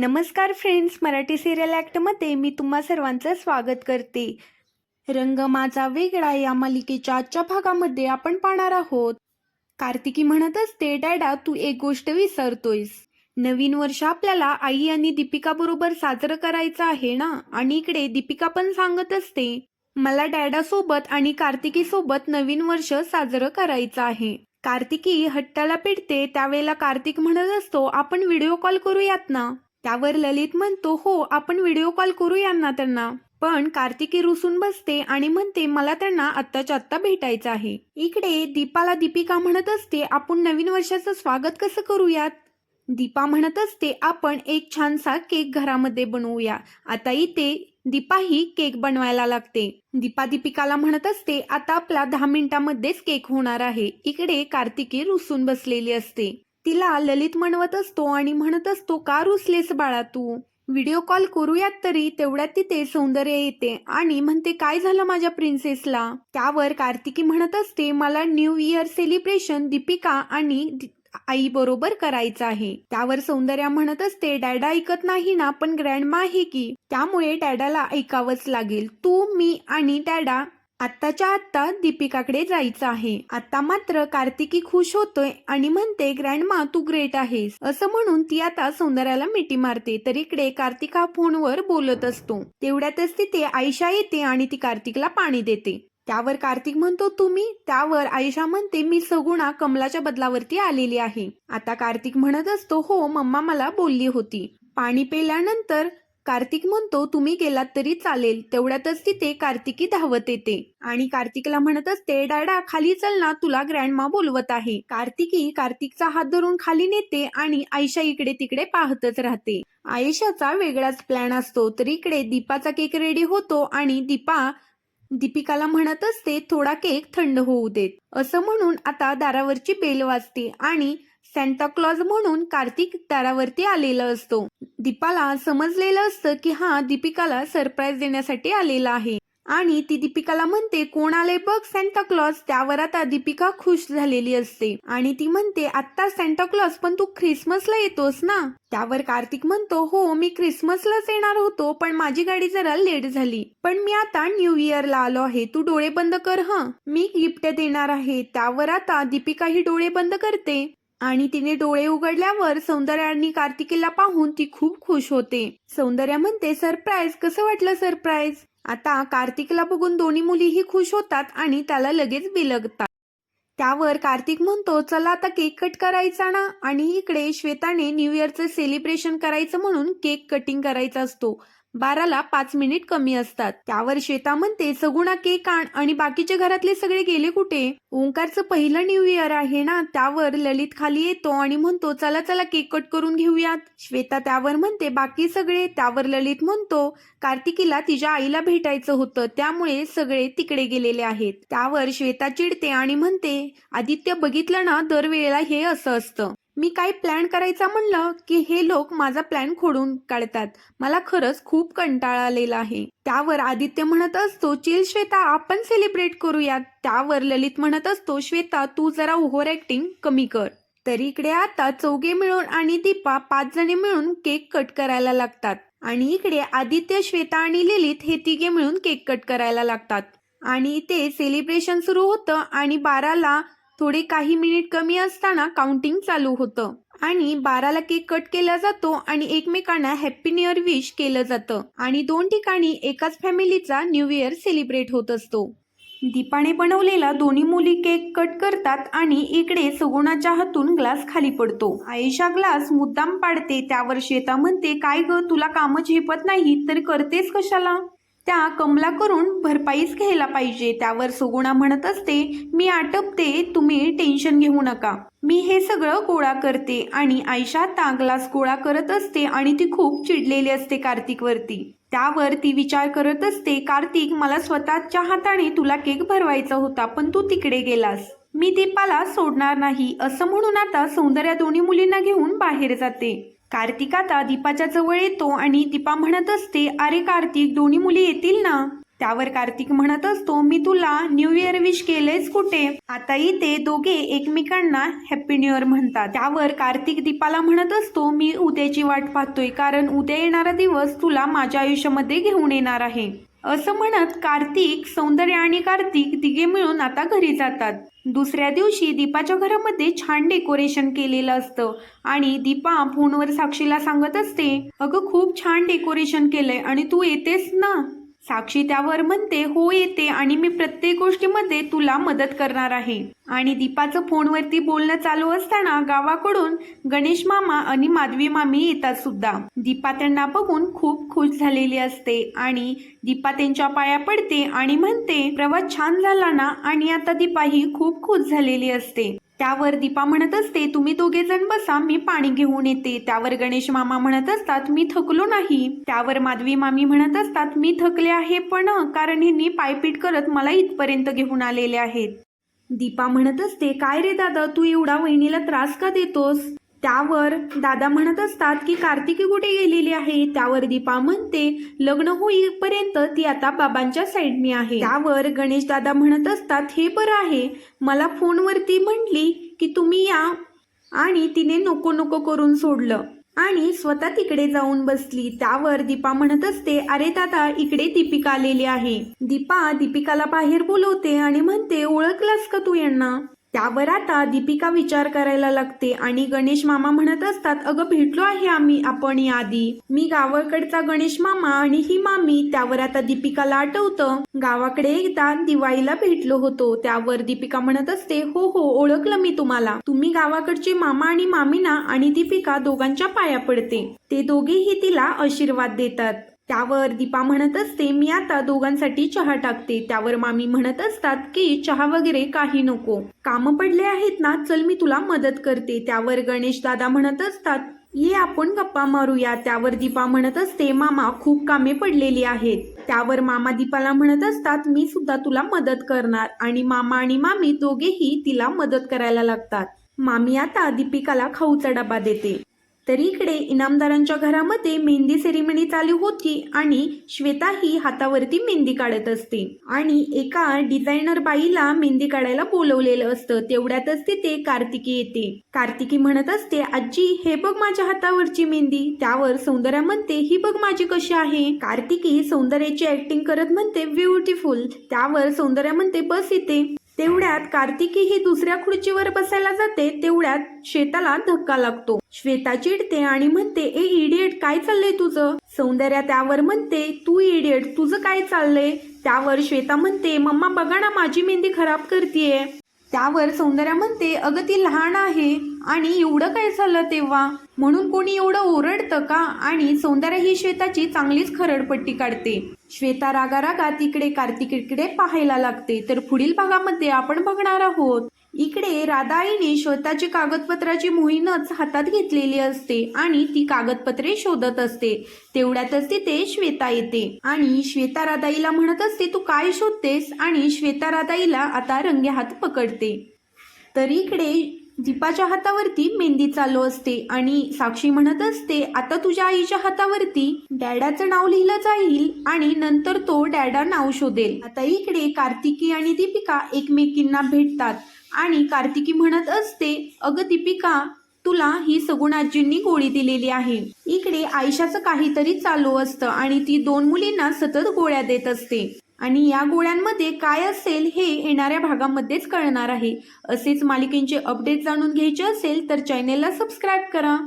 नमस्कार friends Marathi serial ॲक्टमध्ये मी तुम्हा सर्वांचं स्वागत करते. रंग माझा वेगळा या मालिकेच्या आजच्या भागामध्ये आपण पाहणार आहोत. कार्तिकी म्हणत असते डॅडा तू एक गोष्ट विसरतोयस. नवीन वर्ष आपल्याला आई आणि दीपिका बरोबर साजरं करायचं आहे ना? आणि इकडे दीपिका पण सांगत असते मला डॅडा सोबत आणि कार्तिकी सोबत नवीन वर्ष साजरं करायचं आहे. कार्तिकी हट्टाला पिटते त्यावेळेला कार्तिक म्हणत असतो आपण व्हिडिओ कॉल करूयात ना? त्यावर ललित म्हणतो हो आपण व्हिडिओ कॉल करूया ना त्यांना. पण कार्तिकी रुसून बसते आणि म्हणते मला त्यांना आत्ताच्या आत्ता भेटायचं आहे. इकडे दीपाला दीपिका म्हणत असते आपण नवीन वर्षाचं स्वागत कसं करूयात? दीपा म्हणत असते आपण एक छानसा केक घरामध्ये बनवूया. आता इथे दीपा ही केक बनवायला लागते. दीपा दीपिकाला म्हणत असते आता आपला दहा मिनिटांमध्येच केक होणार आहे. इकडे कार्तिकी रुसून बसलेली असते. तिला ललित म्हणवत असतो आणि म्हणत असतो का रुसलेस बाळा तू? व्हिडिओ कॉल करूयात तरी तेवढ्यात तिथे सौंदर्य येते. आणि म्हणते काय झालं माझ्या प्रिन्सेसला? त्यावर कार्तिकी म्हणत असते मला न्यू इयर सेलिब्रेशन दीपिका आणि आई बरोबर करायचं आहे. त्यावर सौंदर्या म्हणत असते डॅडा ऐकत नाही ना पण ग्रँडमा आहे की. त्यामुळे डॅडाला ऐकावंच लागेल तू मी आणि डॅडा आत्ताच्या आत्ता दीपिकाकडे जायचं आहे. आता मात्र कार्तिकी खुश होतोय आणि म्हणते ग्रँडमा तू ग्रेट आहेस. असं म्हणून ती आता सौंदर्याला मिठी मारते. तर इकडे कार्तिका फोनवर बोलत असतो. तेवढ्यातच तिथे आयशा येते आणि ती कार्तिकला पाणी देते. त्यावर कार्तिक म्हणतो तुम्ही? त्यावर आयशा म्हणते मी सगुणा कमलाच्या बदलावरती आलेली आहे. आता कार्तिक म्हणत असतो हो मम्मा मला बोलली होती. पाणी पेल्यानंतर कार्तिक म्हणतो तुम्ही गेलात तरी चालेल. तेवढ्यातच तिथे कार्तिकी धावत येते. आणि कार्तिकला म्हणत असते डॅडा खाली चल ना तुला ग्रँडमा बोलवत आहे. कार्तिकी कार्तिकचा हात धरून खाली नेते आणि आयशा इकडे तिकडे पाहतच राहते. आयशाचा वेगळाच प्लॅन असतो. तर इकडे दीपाचा केक रेडी होतो आणि दीपा दीपिकाला म्हणत असते थोडा केक थंड होऊ देत. असं म्हणून आता दारावरची बेल वाजते आणि क्लॉज म्हणून कार्तिक दारावरती आलेला असतो. दीपाला समजलेलं असतं की हा दीपिकाला सरप्राईज देण्यासाठी आलेला आहे. आणि ती दीपिकाला म्हणते कोण आले बघ क्लॉज त्यावर आता दीपिका खुश झालेली असते. आणि ती म्हणते आता क्लॉज पण तू ख्रिसमसला येतोस ना? त्यावर कार्तिक म्हणतो हो मी क्रिसमसलाच येणार होतो पण माझी गाडी जरा लेट झाली. पण मी आता न्यू इयरला आलो आहे तू डोळे बंद कर ह. मी गिफ्ट देणार आहे त्यावर आता दीपिका ही डोळे बंद करते. आणि तिने डोळे उघडल्यावर सौंदर्य कार्तिकीला पाहून ती खूप खुश होते. सौंदर्य म्हणते सरप्राईज कसं वाटलं सरप्राईज आता कार्तिकला बघून दोन्ही मुलीही खुश होतात आणि त्याला लगेच बिलगतात. त्यावर कार्तिक म्हणतो चला आता केक कट करायचा ना? आणि इकडे श्वेताने न्यू इयरचं सेलिब्रेशन करायचं म्हणून केक कटिंग करायचा असतो. बाराला पाच मिनिट कमी असतात. त्यावर श्वेता म्हणते सगुणा केक आण आणि बाकीचे घरातले सगळे गेले कुठे? ओंकारचं पहिलं न्यू इयर आहे ना त्यावर ललित खाली येतो आणि म्हणतो चला चला केक कट करून घेऊयात. श्वेता त्यावर म्हणते बाकी सगळे? त्यावर ललित म्हणतो कार्तिकीला तिच्या आईला भेटायचं होतं त्यामुळे सगळे तिकडे गेलेले आहेत. त्यावर श्वेता चिडते आणि म्हणते आदित्य बघितलं ना दरवेळेला हे असं असतं. मी काही प्लॅन करायचा म्हणलं की हे लोक माझा प्लॅन खोडून काढतात. मला खरंच खूप कंटाळा आलेला आहे. त्यावर आदित्य म्हणत असतो चिल श्वेता आपण सेलिब्रेट करूयात. त्यावर ललित म्हणत असतो श्वेता तू जरा ओव्हर ऍक्टिंग कमी कर. तर इकडे आता चौघे मिळून आणि दीपा पाच जणी मिळून केक कट करायला लागतात. आणि इकडे आदित्य श्वेता आणि ललित हे तिघे मिळून केक कट करायला लागतात. आणि ते सेलिब्रेशन सुरू होतं आणि बाराला थोडे काही मिनिट कमी असताना काउंटिंग चालू होतं. आणि बाराला केक कट केला जातो आणि एकमेकांना हॅप्पी न्यू इयर विश केलं जातं. आणि दोन ठिकाणी एकाच फॅमिलीचा न्यू इयर सेलिब्रेट होत असतो. दीपाने बनवलेला दोन्ही मुली केक कट करतात आणि इकडे सगुणाच्या हातून ग्लास खाली पडतो. आयशा ग्लास मुद्दाम पाडते त्यावर श्वेता म्हणते काय ग तुला कामं झेपत नाही तर करतेस कशाला? त्या कमला करून भरपाईच घ्यायला पाहिजे त्यावर सुगुणा म्हणत असते मी आटपते तुम्ही टेन्शन घेऊ नका. मी हे सगळं गोळा करते आणि आयशा तागलास गोळा करत असते आणि ती खूप चिडलेली असते कार्तिकवरती. त्यावर ती विचार करत असते कार्तिक मला स्वतःच्या हाताने तुला केक भरवायचा होता पण तू तिकडे गेलास. मी दीपाला सोडणार नाही असं म्हणून आता सौंदर्या दोन्ही मुलींना घेऊन बाहेर जाते. कार्तिक आता दीपाच्या जवळ येतो आणि दीपा म्हणत असते अरे कार्तिक दोन्ही मुली येतील ना? त्यावर कार्तिक म्हणत असतो मी तुला न्यू इयर विश केलेच कुठे? आता इथे दोघे एकमेकांना हॅपी न्यू इयर म्हणतात. त्यावर कार्तिक दीपाला म्हणत असतो मी उद्याची वाट पाहतोय कारण उद्या येणारा दिवस तुला माझ्या आयुष्यामध्ये घेऊन येणार आहे. असं म्हणत कार्तिक सौंदर्य आणि कार्तिक तिघे मिळून आता घरी जातात. दुसऱ्या दिवशी दीपाच्या घरामध्ये छान डेकोरेशन केलेलं असतं आणि दीपा फोनवर साक्षीला सांगत असते अगं खूप छान डेकोरेशन केलंय आणि तू येतेस ना? साक्षी त्यावर म्हणते हो येते आणि मी प्रत्येक गोष्टीमध्ये तुला मदत करणार आहे. आणि दीपाचं फोनवरती बोलणं चालू असताना गावाकडून गणेश मामा आणि माधवी मामी येतात सुद्धा. दीपा त्यांना बघून खूप खुश झालेली असते आणि दीपा त्यांच्या पाया पडते आणि म्हणते प्रवास छान झाला ना? आणि आता दीपा ही खूप खुश झालेली असते. त्यावर दीपा म्हणत असते तुम्ही दोघे जण बसा मी पाणी घेऊन येते. त्यावर गणेश मामा म्हणत असतात मी थकलो नाही. त्यावर माधवी मामी म्हणत असतात मी थकले आहे पण कारण ह्यांनी पायपीट करत मला इथपर्यंत घेऊन आलेले आहेत. दीपा म्हणत असते काय रे दादा तू एवढा वहिनीला त्रास का देतोस? त्यावर दादा म्हणत असतात की कार्तिकी कुठे गेलेली आहे? त्यावर दीपा म्हणते लग्न होईपर्यंत ती आता बाबांच्या साईडनी आहे. त्यावर गणेश दादा म्हणत असतात हे बरं आहे. मला फोनवरती म्हटली की तुम्ही या. आणि तिने नको नको करून सोडलं. आणि स्वतः तिकडे जाऊन बसली. त्यावर दीपा म्हणत असते अरे दादा इकडे दीपिका आलेली आहे. दीपा दीपिकाला बाहेर बोलवते आणि म्हणते ओळखलास का तू यांना? त्यावर आता दीपिका विचार करायला लागते आणि गणेश मामा म्हणत असतात अगं भेटलो आहे आम्ही आपण याआधी मी गावाकडचा गणेश मामा आणि ही मामी त्यावर आता दीपिकाला आठवतं. गावाकडे एकदा दिवाळीला भेटलो होतो त्यावर दीपिका म्हणत असते हो हो ओळखलं मी तुम्हाला. तुम्ही गावाकडचे मामा आणि मामीना आणि दीपिका दोघांच्या पाया पडते. ते दोघेही तिला आशीर्वाद देतात. त्यावर दीपा म्हणत असते मी आता दोघांसाठी चहा टाकते. त्यावर मामी म्हणत असतात की चहा वगैरे काही नको. काम पडले आहेत ना चल मी तुला मदत करते. त्यावर गणेश दादा म्हणत असतात ये आपण गप्पा मारूया. त्यावर दीपा म्हणत असते मामा खूप कामे पडलेली आहेत. त्यावर मामा दीपाला म्हणत असतात मी सुद्धा तुला मदत करणार. आणि मामा आणि मामी दोघेही तिला मदत करायला लागतात. मामी आता दीपिकाला खाऊचा डबा देते. तर इकडे इनामदारांच्या घरामध्ये मेहंदी सेरेमनी चालू होती आणि श्वेता ही हातावरती मेहंदी काढत असते. आणि एका डिझायनर बाईला मेहंदी काढायला बोलवलेलं असतं. तेवढ्यातच तिथे कार्तिकी येते. कार्तिकी म्हणत असते आजी हे बघ माझ्या हातावरची मेहंदी. त्यावर सौंदर्या म्हणते ही बघ माझी कशी आहे. कार्तिकी सौंदर्याची ऍक्टिंग करत म्हणते ब्युटिफुल त्यावर सौंदर्या म्हणते बस इथे. तेवढ्यात कार्तिकी ही दुसऱ्या खुर्चीवर बसायला जाते तेवढ्यात श्वेताला धक्का लागतो. श्वेता चिडते आणि म्हणते ए इडियट काय चाललंय तुझं? सौंदर्या त्यावर म्हणते तू इडियट तुझं काय चाललंय? त्यावर श्वेता म्हणते मम्मा बघा ना माझी मेहंदी खराब करतीये. त्यावर सौंदर्या म्हणते अगं ती लहान आहे आणि एवढं काय झालं तेव्हा? म्हणून कोणी एवढं ओरडतं का? आणि सौंदर्या ही श्वेताची चांगलीच खरडपट्टी काढते. श्वेता रागा रागा तिकडे कार्तिकीकडे पाहायला लागते. तर पुढील भागामध्ये आपण बघणार आहोत. इकडे राधाईने श्वेताची कागदपत्राची मोहीमच हातात घेतलेली असते आणि ती कागदपत्रे शोधत असते. तेवढ्यातच तिथे श्वेता येते. आणि श्वेता राधाईला म्हणत असते तू काय शोधतेस? आणि श्वेता राधाईला आता रंगे हात पकडते. तर इकडे दीपाच्या हातावरती मेहंदी चालू असते आणि साक्षी म्हणत असते आता तुझ्या आईच्या हातावरती डॅडाचं नाव लिहिलं जाईल आणि नंतर तो डॅडा नाव शोधेल. आता इकडे कार्तिकी आणि दीपिका एकमेकींना भेटतात आणि कार्तिकी म्हणत असते अगं दीपिका तुला ही सगुण आजींनी गोळी दिलेली आहे. इकडे आयशाचं काहीतरी चालू असतं आणि ती दोन मुलींना सतत गोळ्या देत असते. आणि या गोळ्यांमध्ये काय असेल हे येणाऱ्या भागामध्येच कळणार आहे. असेच मालिकेंचे अपडेट जाणून घ्यायचे असेल तर चॅनेलला सबस्क्राईब करा.